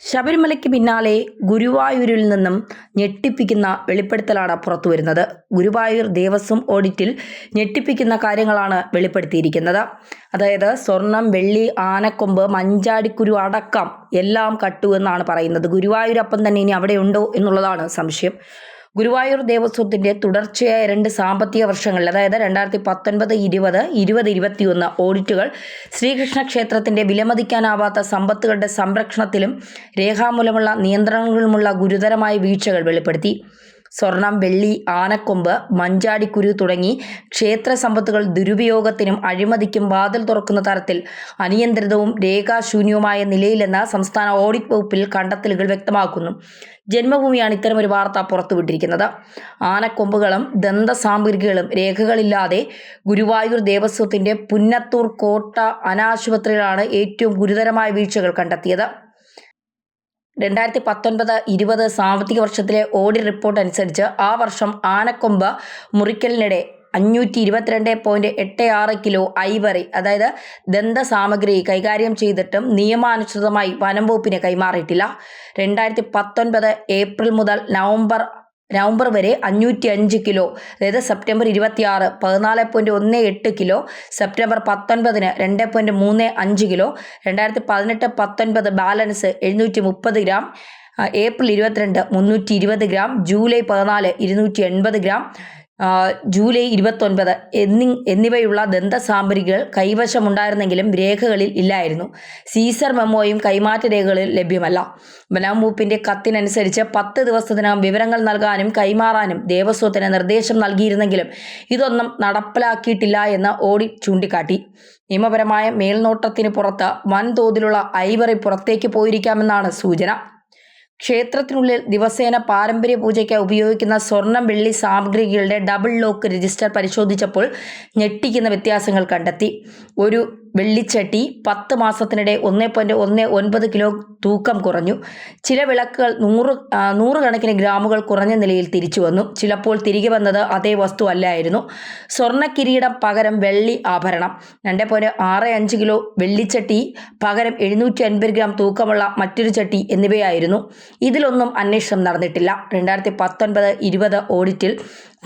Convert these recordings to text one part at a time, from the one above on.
ശബരിമലയ്ക്ക് പിന്നാലെ ഗുരുവായൂരിൽ നിന്നും ഞെട്ടിപ്പിക്കുന്ന വെളിപ്പെടുത്തലാണ് പുറത്തു വരുന്നത്. ഗുരുവായൂർ ദേവസ്വം ഓഡിറ്റിൽ ഞെട്ടിപ്പിക്കുന്ന കാര്യങ്ങളാണ് വെളിപ്പെടുത്തിയിരിക്കുന്നത്. അതായത് സ്വർണം വെള്ളി ആനക്കൊമ്പ് മഞ്ചാടിക്കുരു അടക്കം എല്ലാം കട്ടു എന്നാണ് പറയുന്നത്. ഗുരുവായൂരപ്പം തന്നെ ഇനി അവിടെ ഉണ്ടോ എന്നുള്ളതാണ് സംശയം. ഗുരുവായൂർ ദേവസ്വത്തിന്റെ തുടർച്ചയായ രണ്ട് സാമ്പത്തിക വർഷങ്ങളിൽ അതായത് രണ്ടായിരത്തി പത്തൊൻപത് ഇരുപത് ഇരുപത് ഇരുപത്തിയൊന്ന് ഓഡിറ്റുകൾ ശ്രീകൃഷ്ണ ക്ഷേത്രത്തിന്റെ വിലമതിക്കാനാവാത്ത സമ്പത്തുകളുടെ സംരക്ഷണത്തിലും രേഖാമൂലമുള്ള നിയന്ത്രണങ്ങളുമുള്ള ഗുരുതരമായ വീഴ്ചകൾ വെളിപ്പെടുത്തി. സ്വർണം വെള്ളി ആനക്കൊമ്പ് മഞ്ചാടിക്കുരു തുടങ്ങി ക്ഷേത്ര സമ്പത്തുകൾ ദുരുപയോഗത്തിനും അഴിമതിക്കും വാതിൽ തുറക്കുന്ന തരത്തിൽ അനിയന്ത്രിതവും രേഖാശൂന്യവുമായ നിലയിലെന്ന സംസ്ഥാന ഓഡിറ്റ് വകുപ്പിൽ കണ്ടെത്തലുകൾ വ്യക്തമാക്കുന്നു. ജന്മഭൂമിയാണ് ഇത്തരമൊരു വാർത്ത പുറത്തുവിട്ടിരിക്കുന്നത്. ആനക്കൊമ്പുകളും ദന്തസാമഗ്രികളും രേഖകളില്ലാതെ ഗുരുവായൂർ ദേവസ്വത്തിന്റെ പുന്നത്തൂർ കോട്ട അനാശുപത്രിയിലാണ് ഏറ്റവും ഗുരുതരമായ വീഴ്ചകൾ കണ്ടെത്തിയത്. രണ്ടായിരത്തി പത്തൊൻപത് ഇരുപത് സാമ്പത്തിക വർഷത്തിലെ ഓഡിറ്റ് റിപ്പോർട്ട് അനുസരിച്ച് ആ വർഷം ആനക്കൊമ്പ് മുറിക്കലിനിടെ അഞ്ഞൂറ്റി ഇരുപത്തിരണ്ട് പോയിന്റ് എട്ട് ആറ് കിലോ ഐവറി അതായത് ദന്ത സാമഗ്രി കൈകാര്യം ചെയ്തിട്ടും നിയമാനുസൃതമായി വനം വകുപ്പിന് കൈമാറിയിട്ടില്ല. രണ്ടായിരത്തി പത്തൊൻപത് ഏപ്രിൽ മുതൽ നവംബർ നവംബർ വരെ അഞ്ഞൂറ്റി അഞ്ച് കിലോ അതായത് സെപ്റ്റംബർ ഇരുപത്തി ആറ് പതിനാല് പോയിന്റ് ഒന്ന് എട്ട് കിലോ സെപ്റ്റംബർ പത്തൊൻപതിന് രണ്ട് പോയിന്റ് മൂന്ന് അഞ്ച് കിലോ രണ്ടായിരത്തി പതിനെട്ട് പത്തൊൻപത് ബാലൻസ് എഴുന്നൂറ്റി മുപ്പത് ഗ്രാം ഏപ്രിൽ ഇരുപത്തിരണ്ട് മുന്നൂറ്റി ഇരുപത് ഗ്രാം ജൂലൈ പതിനാല് ഇരുന്നൂറ്റി എൺപത് ഗ്രാം ജൂലൈ ഇരുപത്തൊൻപത് എന്നി എന്നിവയുള്ള ദന്തസാമഗ്രികൾ കൈവശമുണ്ടായിരുന്നെങ്കിലും രേഖകളിൽ ഇല്ലായിരുന്നു. സീസർ മെമ്മോയും കൈമാറ്റ രേഖകളിൽ ലഭ്യമല്ല. വനം വകുപ്പിന്റെ കത്തിനനുസരിച്ച് പത്ത് ദിവസത്തിനകം വിവരങ്ങൾ നൽകാനും കൈമാറാനും ദേവസ്വത്തിന് നിർദ്ദേശം നൽകിയിരുന്നെങ്കിലും ഇതൊന്നും നടപ്പിലാക്കിയിട്ടില്ല എന്ന് ഓഡിറ്റ് ചൂണ്ടിക്കാട്ടി. നിയമപരമായ മേൽനോട്ടത്തിന് പുറത്ത് വൻതോതിലുള്ള ഐവറി പുറത്തേക്ക് പോയിരിക്കാമെന്നാണ് സൂചന. ക്ഷേത്രത്തിനുള്ളിൽ ദിവസേന പാരമ്പര്യ പൂജയ്ക്ക് ഉപയോഗിക്കുന്ന സ്വർണം വെള്ളി സാമഗ്രികളുടെ ഡബിൾ ലോക്ക് രജിസ്റ്റർ പരിശോധിച്ചപ്പോൾ ഞെട്ടിക്കുന്ന വ്യത്യാസങ്ങൾ കണ്ടെത്തി. ഒരു വെള്ളിച്ചട്ടി പത്ത് മാസത്തിനിടെ ഒന്ന് പോയിന്റ് ഒന്ന് ഒൻപത് കിലോ തൂക്കം കുറഞ്ഞു. ചില വിളക്കുകൾ നൂറ് നൂറുകണക്കിന് ഗ്രാമുകൾ കുറഞ്ഞ നിലയിൽ തിരിച്ചു വന്നു. ചിലപ്പോൾ തിരികെ വന്നത് അതേ വസ്തു അല്ലായിരുന്നു. സ്വർണ കിരീടം പകരം വെള്ളി ആഭരണം. രണ്ട് പോയിന്റ് ആറ് അഞ്ച് കിലോ വെള്ളിച്ചട്ടി പകരം എഴുന്നൂറ്റി അൻപത് ഗ്രാം തൂക്കമുള്ള മറ്റൊരു ചട്ടി എന്നിവയായിരുന്നു. ഇതിലൊന്നും അന്വേഷണം നടന്നിട്ടില്ല. രണ്ടായിരത്തി പത്തൊൻപത് ഇരുപത് ഓഡിറ്റിൽ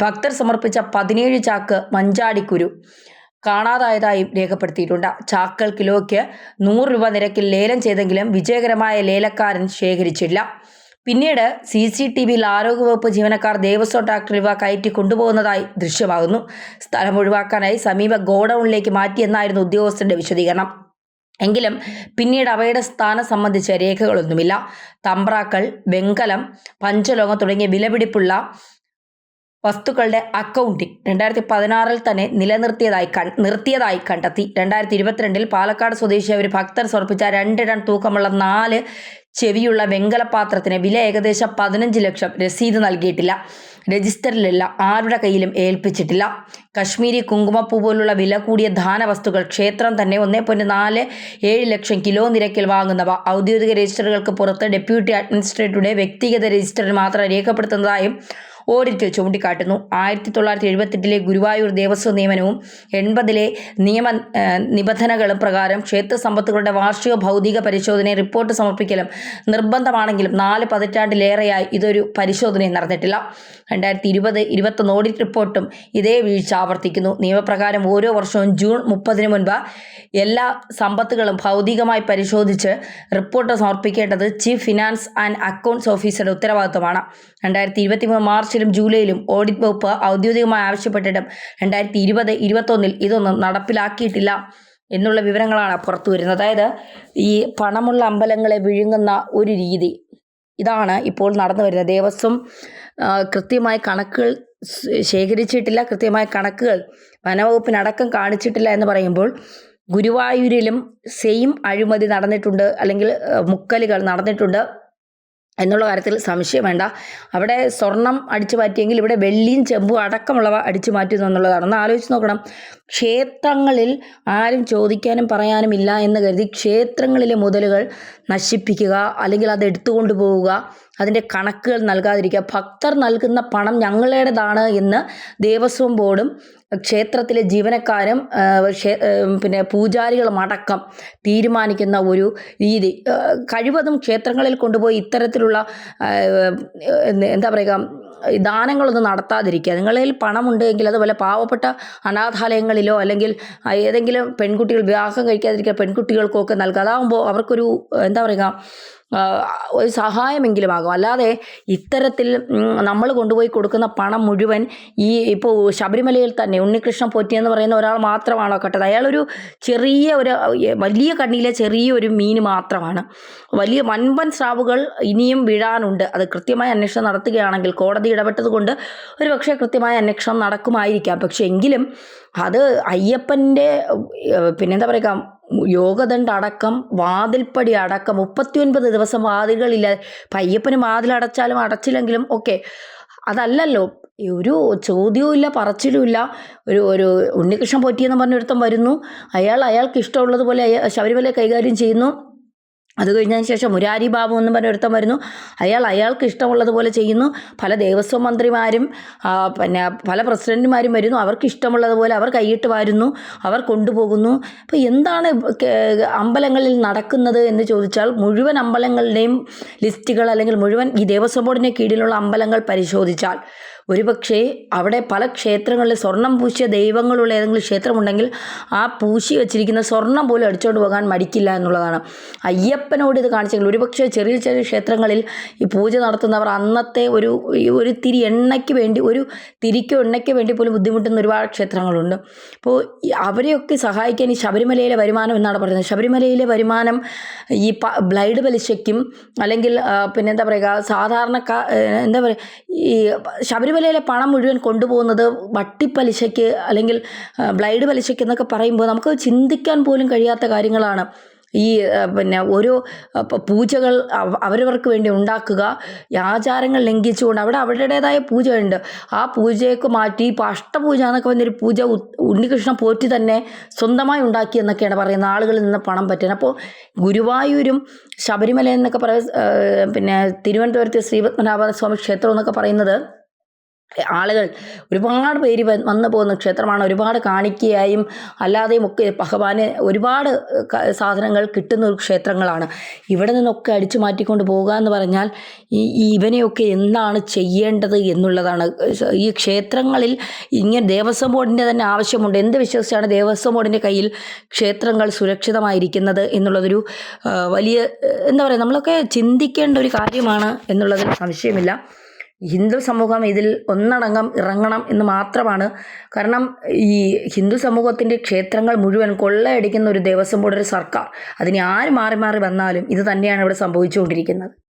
ഭക്തർ സമർപ്പിച്ച പതിനേഴ് ചാക്ക് മഞ്ചാടിക്കുരു. കാണാതായതായും രേഖപ്പെടുത്തിയിട്ടുണ്ട്. ചാക്കൽ കിലോയ്ക്ക് നൂറ് രൂപ നിരക്കിൽ ലേലം ചെയ്തെങ്കിലും വിജയകരമായ ലേലക്കാരൻ ശേഖരിച്ചില്ല. പിന്നീട് സി സി ടി വിയിൽ ആരോഗ്യവകുപ്പ് ജീവനക്കാർ ദേവസ്വം ട്രാക്ടർ ഇവ കയറ്റി കൊണ്ടുപോകുന്നതായി ദൃശ്യമാകുന്നു. സ്ഥലം ഒഴിവാക്കാനായി സമീപ ഗോഡൌണിലേക്ക് മാറ്റിയെന്നായിരുന്നു ഉദ്യോഗസ്ഥന്റെ വിശദീകരണം. എങ്കിലും പിന്നീട് അവയുടെ സ്ഥാനം സംബന്ധിച്ച രേഖകളൊന്നുമില്ല. തമ്പ്രാക്കൾ വെങ്കലം പഞ്ചലോകം തുടങ്ങിയ വിലപിടിപ്പുള്ള വസ്തുക്കളുടെ അക്കൗണ്ടിംഗ് രണ്ടായിരത്തി പതിനാറിൽ തന്നെ നിലനിർത്തിയതായി കൺ നിർത്തിയതായി കണ്ടെത്തി. രണ്ടായിരത്തി ഇരുപത്തിരണ്ടിൽ പാലക്കാട് സ്വദേശിയായ ഒരു ഭക്തർ സമർപ്പിച്ച രണ്ട് ടൺ തൂക്കമുള്ള നാല് ചെവിയുള്ള വെങ്കലപാത്രത്തിന് വില ഏകദേശം പതിനഞ്ച് ലക്ഷം രസീത് നൽകിയിട്ടില്ല. രജിസ്റ്ററിലില്ല ആരുടെ കയ്യിലും ഏൽപ്പിച്ചിട്ടില്ല. കശ്മീരി കുങ്കുമപ്പൂ പോലുള്ള വില കൂടിയ ധാനവസ്തുക്കൾ ക്ഷേത്രം തന്നെ ഒന്നേ പോയിന്റ് നാല് ഏഴ് ലക്ഷം കിലോ നിരക്കിൽ വാങ്ങുന്നവ. ഔദ്യോഗിക രജിസ്റ്ററുകൾക്ക് പുറത്ത് ഡെപ്യൂട്ടി അഡ്മിനിസ്ട്രേറ്ററുടെ വ്യക്തിഗത രജിസ്റ്ററിൽ മാത്രം രേഖപ്പെടുത്തുന്നതായും ഓഡിറ്റ് ചൂണ്ടിക്കാട്ടുന്നു. ആയിരത്തി തൊള്ളായിരത്തി എഴുപത്തെട്ടിലെ ഗുരുവായൂർ ദേവസ്വം നിയമനവും എൺപതിലെ നിയമ നിബന്ധനകളും പ്രകാരം ക്ഷേത്ര സമ്പത്തുകളുടെ വാർഷിക ഭൗതിക പരിശോധനയെ റിപ്പോർട്ട് സമർപ്പിക്കലും നിർബന്ധമാണെങ്കിലും നാല് പതിറ്റാണ്ടിലേറെയായി ഇതൊരു പരിശോധനയും നടന്നിട്ടില്ല. രണ്ടായിരത്തി ഇരുപത് ഇരുപത്തൊന്ന് ഓഡിറ്റ് റിപ്പോർട്ടും ഇതേ വീഴ്ച ആവർത്തിക്കുന്നു. നിയമപ്രകാരം ഓരോ വർഷവും ജൂൺ മുപ്പതിന് മുൻപ് എല്ലാ സമ്പത്തുകളും ഭൗതികമായി പരിശോധിച്ച് റിപ്പോർട്ട് സമർപ്പിക്കേണ്ടത് ചീഫ് ഫിനാൻസ് ആൻഡ് അക്കൗണ്ട്സ് ഓഫീസറുടെ ഉത്തരവാദിത്തമാണ് രണ്ടായിരത്തി ഇരുപത്തി മൂന്ന് മാർച്ചിലും ജൂലൈയിലും ഓഡിറ്റ് വകുപ്പ് ഔദ്യോഗികമായി ആവശ്യപ്പെട്ടിട്ടും രണ്ടായിരത്തി ഇരുപത് ഇരുപത്തൊന്നിൽ ഇതൊന്നും നടപ്പിലാക്കിയിട്ടില്ല എന്നുള്ള വിവരങ്ങളാണ് പുറത്തു വരുന്നത്. അതായത് ഈ പണമുള്ള അമ്പലങ്ങളെ വിഴുങ്ങുന്ന ഒരു രീതി ഇതാണ് ഇപ്പോൾ നടന്നു വരുന്നത്. ദേവസ്വം കൃത്യമായ കണക്കുകൾ ശേഖരിച്ചിട്ടില്ല. കൃത്യമായ കണക്കുകൾ വനവകുപ്പിനടക്കം കാണിച്ചിട്ടില്ല എന്ന് പറയുമ്പോൾ ഗുരുവായൂരിലും സെയിം അഴിമതി നടന്നിട്ടുണ്ട് അല്ലെങ്കിൽ മുക്കലുകൾ നടന്നിട്ടുണ്ട്. എന്നുള്ള കാര്യത്തിൽ സംശയം വേണ്ട. അവിടെ സ്വർണം അടിച്ചു മാറ്റിയെങ്കിൽ ഇവിടെ വെള്ളിയും ചെമ്പും അടക്കമുള്ളവ അടിച്ചു മാറ്റുന്നു എന്നുള്ളതാണ്. ഒന്ന് ആലോചിച്ച് നോക്കണം. ക്ഷേത്രങ്ങളിൽ ആരും ചോദിക്കാനും പറയാനും ഇല്ല എന്ന് കരുതി ക്ഷേത്രങ്ങളിലെ മുതലുകൾ നശിപ്പിക്കുക അല്ലെങ്കിൽ അത് എടുത്തുകൊണ്ട് പോവുക അതിന്റെ കണക്കുകൾ നൽകാതിരിക്കുക. ഭക്തർ നൽകുന്ന പണം ഞങ്ങളുടേതാണ് എന്ന് ദേവസ്വം ബോർഡും ക്ഷേത്രത്തിലെ ജീവനക്കാരും പിന്നെ പൂജാരികളും അടക്കം തീരുമാനിക്കുന്ന ഒരു രീതി. കഴിവതും ക്ഷേത്രങ്ങളിൽ കൊണ്ടുപോയി ഇത്തരത്തിലുള്ള എന്താ പറയുക ദാനങ്ങളൊന്നും നടത്താതിരിക്കുക. നിങ്ങളിൽ പണമുണ്ടെങ്കിൽ അതുപോലെ പാവപ്പെട്ട അനാഥാലയങ്ങളിലോ അല്ലെങ്കിൽ ഏതെങ്കിലും പെൺകുട്ടികൾ വിവാഹം കഴിക്കാതിരിക്കുക പെൺകുട്ടികൾക്കൊക്കെ നൽകുക. അതാകുമ്പോൾ അവർക്കൊരു എന്താ പറയുക ഒരു സഹായമെങ്കിലും ആകും. അല്ലാതെ ഇത്തരത്തിൽ നമ്മൾ കൊണ്ടുപോയി കൊടുക്കുന്ന പണം മുഴുവൻ ഈ ഇപ്പോൾ ശബരിമലയിൽ തന്നെ ഉണ്ണികൃഷ്ണൻ പോറ്റി എന്ന് പറയുന്ന ഒരാൾ മാത്രമാണോ കട്ടത്? അയാളൊരു ചെറിയ ഒരു വലിയ കണ്ണിയിലെ ചെറിയ ഒരു മീൻ മാത്രമാണ്. വലിയ വൻപൻ സ്രാവുകൾ ഇനിയും വീഴാനുണ്ട്. അത് കൃത്യമായ അന്വേഷണം നടത്തുകയാണെങ്കിൽ കോടതി ഇടപെട്ടത് കൊണ്ട് ഒരു പക്ഷേ കൃത്യമായ അന്വേഷണം നടക്കുമായിരിക്കാം. പക്ഷേ എങ്കിലും അത് അയ്യപ്പന്റെ പിന്നെന്താ പറയുക യോഗദണ്ഡ അടക്കം വാതിൽപ്പടി അടക്കം മുപ്പത്തിയൊൻപത് ദിവസം വാതിലുകളില്ല. പയ്യപ്പന് വാതിലടച്ചാലും അടച്ചില്ലെങ്കിലും ഓക്കെ അതല്ലല്ലോ ഒരു ചോദ്യവും ഇല്ല പറച്ചിലും ഇല്ല ഒരു ഒരു ഉണ്ണികൃഷ്ണൻ പോറ്റിയെന്ന് പറഞ്ഞൊരുത്തം വരുന്നു. അയാൾ അയാൾക്ക് ഇഷ്ടമുള്ളതുപോലെ ശബരിമല കൈകാര്യം ചെയ്യുന്നു. അത് കഴിഞ്ഞതിന് ശേഷം മുരാരി ബാബു എന്ന് പറഞ്ഞ ഒരുത്തം വരുന്നു. അയാൾ അയാൾക്ക് ഇഷ്ടമുള്ളതുപോലെ ചെയ്യുന്നു. പല ദേവസ്വം മന്ത്രിമാരും പിന്നെ പല പ്രസിഡന്റുമാരും വരുന്നു. അവർക്ക് ഇഷ്ടമുള്ളതുപോലെ അവർ കൈയിട്ട് വാരുന്നു. അവർ കൊണ്ടുപോകുന്നു. അപ്പോൾ എന്താണ് അമ്പലങ്ങളിൽ നടക്കുന്നത് എന്ന് ചോദിച്ചാൽ മുഴുവൻ അമ്പലങ്ങളുടെയും ലിസ്റ്റുകൾ അല്ലെങ്കിൽ മുഴുവൻ ഈ ദേവസ്വം ബോർഡിന്റെ കീഴിലുള്ള അമ്പലങ്ങൾ പരിശോധിച്ചാൽ ഒരുപക്ഷേ അവിടെ പല ക്ഷേത്രങ്ങളിൽ സ്വർണം പൂശിയ ദൈവങ്ങളുള്ള ഏതെങ്കിലും ക്ഷേത്രമുണ്ടെങ്കിൽ ആ പൂശി വെച്ചിരിക്കുന്ന സ്വർണം പോലും അടിച്ചുകൊണ്ട് പോകാൻ മടിക്കില്ല എന്നുള്ളതാണ്. അയ്യപ്പനോട് ഇത് കാണിച്ചെങ്കിൽ ഒരുപക്ഷേ ചെറിയ ചെറിയ ക്ഷേത്രങ്ങളിൽ ഈ പൂജ നടത്തുന്നവർ അന്നത്തെ ഒരു ഒരു തിരി എണ്ണയ്ക്ക് വേണ്ടി ഒരു തിരിക്കോ എണ്ണയ്ക്കോ വേണ്ടി പോലും ബുദ്ധിമുട്ടുന്ന ഒരുപാട് ക്ഷേത്രങ്ങളുണ്ട്. അപ്പോൾ അവരെയൊക്കെ സഹായിക്കാൻ ഈ ശബരിമലയിലെ വരുമാനം എന്നാണ് പറയുന്നത്. ശബരിമലയിലെ വരുമാനം ഈ ബ്ലൈഡ് പലിശയ്ക്കും അല്ലെങ്കിൽ പിന്നെന്താ പറയുക സാധാരണക്കാ എന്താ പറയുക ഈ ശബരിമലയിലെ പണം മുഴുവൻ കൊണ്ടുപോകുന്നത് വട്ടിപ്പലിശയ്ക്ക് അല്ലെങ്കിൽ ബ്ലൈഡ് പലിശയ്ക്ക് എന്നൊക്കെ പറയുമ്പോൾ നമുക്ക് ചിന്തിക്കാൻ പോലും കഴിയാത്ത കാര്യങ്ങളാണ്. ഈ പിന്നെ ഓരോ പൂജകൾ അവരവർക്ക് വേണ്ടി ഉണ്ടാക്കുക. ആചാരങ്ങൾ ലംഘിച്ചുകൊണ്ട് അവിടെ അവരുടേതായ പൂജയുണ്ട് ആ പൂജയൊക്കെ മാറ്റി ഇപ്പോൾ അഷ്ടപൂജ എന്നൊക്കെ പറഞ്ഞൊരു പൂജ ഉണ്ണികൃഷ്ണ പോറ്റി തന്നെ സ്വന്തമായി ഉണ്ടാക്കി എന്നൊക്കെയാണ് പറയുന്നത്. ആളുകളിൽ നിന്ന് പണം പറ്റുന്നത്. അപ്പോൾ ഗുരുവായൂരും ശബരിമല എന്നൊക്കെ പറയുന്ന പിന്നെ തിരുവനന്തപുരത്തെ ശ്രീപത്മനാഭ സ്വാമി ക്ഷേത്രം എന്നൊക്കെ പറയുന്നത് ആളുകൾ ഒരുപാട് പേര് വന്നു പോകുന്ന. ക്ഷേത്രമാണ് ഒരുപാട് കാണിക്കയായും അല്ലാതെയും ഒക്കെ ഭഗവാന് ഒരുപാട് സാധനങ്ങൾ കിട്ടുന്ന ഒരു ക്ഷേത്രങ്ങളാണ്. ഇവിടെ നിന്നൊക്കെ അടിച്ചു മാറ്റിക്കൊണ്ട് പോകുക എന്ന് പറഞ്ഞാൽ ഈ ഇവനെയൊക്കെ എന്താണ് ചെയ്യേണ്ടത് എന്നുള്ളതാണ്. ഈ ക്ഷേത്രങ്ങളിൽ ഇങ്ങനെ ദേവസ്വം ബോർഡിന്റെ തന്നെ ആവശ്യമുണ്ട്. എന്ത് വിശ്വസിച്ചാണ് ദേവസ്വം ബോർഡിന്റെ കയ്യിൽ ക്ഷേത്രങ്ങൾ സുരക്ഷിതമായിരിക്കുന്നത് എന്നുള്ളതൊരു വലിയ എന്താ പറയുക നമ്മളൊക്കെ ചിന്തിക്കേണ്ട ഒരു കാര്യമാണ് എന്നുള്ളതിൽ സംശയമില്ല. ഹിന്ദു സമൂഹം ഇതിൽ ഒന്നടങ്കം ഇറങ്ങണം എന്ന് മാത്രമാണ്. കാരണം ഈ ഹിന്ദു സമൂഹത്തിന്റെ ക്ഷേത്രങ്ങൾ മുഴുവൻ കൊള്ളയടിക്കുന്ന ഒരു ദേവസ്വം ബോർഡ് ഒരു സർക്കാർ. അതിനെ ആര് മാറി മാറി വന്നാലും ഇത് തന്നെയാണ് ഇവിടെ സംഭവിച്ചുകൊണ്ടിരിക്കുന്നത്.